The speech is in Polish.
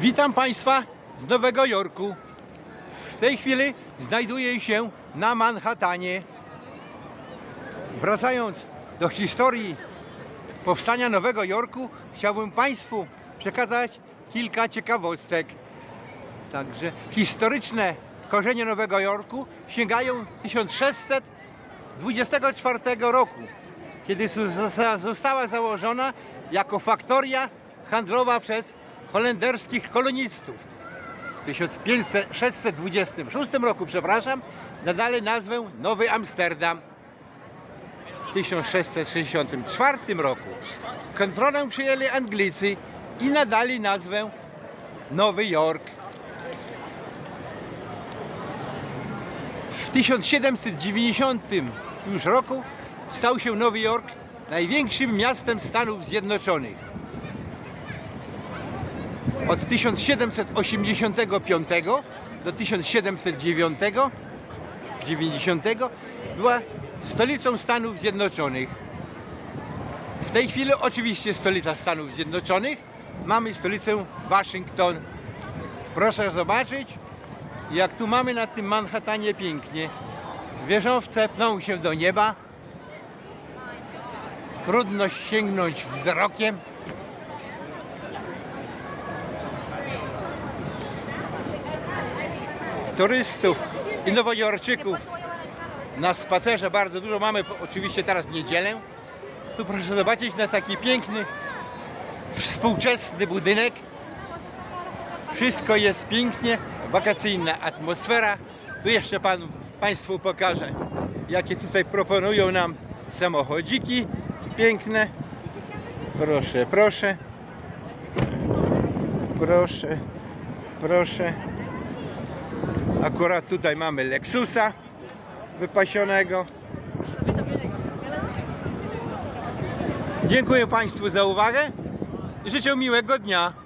Witam Państwa z Nowego Jorku. W tej chwili znajduję się na Manhattanie. Wracając do historii powstania Nowego Jorku, chciałbym Państwu przekazać kilka ciekawostek. Także historyczne korzenie Nowego Jorku sięgają 1624 roku, kiedy zosta- została założona jako faktoria handlowa przez holenderskich kolonistów. W 1626 roku, przepraszam, nadali nazwę Nowy Amsterdam. W 1664 roku kontrolę przyjęli Anglicy i nadali nazwę Nowy Jork. W 1790 już roku stał się Nowy Jork największym miastem Stanów Zjednoczonych. Od 1785 do 1709 90 była stolicą Stanów Zjednoczonych. W tej chwili oczywiście stolica Stanów Zjednoczonych. Mamy stolicę Waszyngton. Proszę zobaczyć, jak tu mamy na tym Manhattanie pięknie. Wieżowce pną się do nieba. Trudno sięgnąć wzrokiem. Turystów i nowojorczyków na spacerze bardzo dużo. Mamy oczywiście teraz niedzielę. Tu proszę zobaczyć na taki piękny, współczesny budynek. Wszystko jest pięknie, wakacyjna atmosfera. Tu jeszcze pan, Państwu pokażę, jakie tutaj proponują nam samochodziki piękne. Proszę, proszę. Proszę, proszę. Akurat tutaj mamy Lexusa wypasionego. Dziękuję Państwu za uwagę i życzę miłego dnia.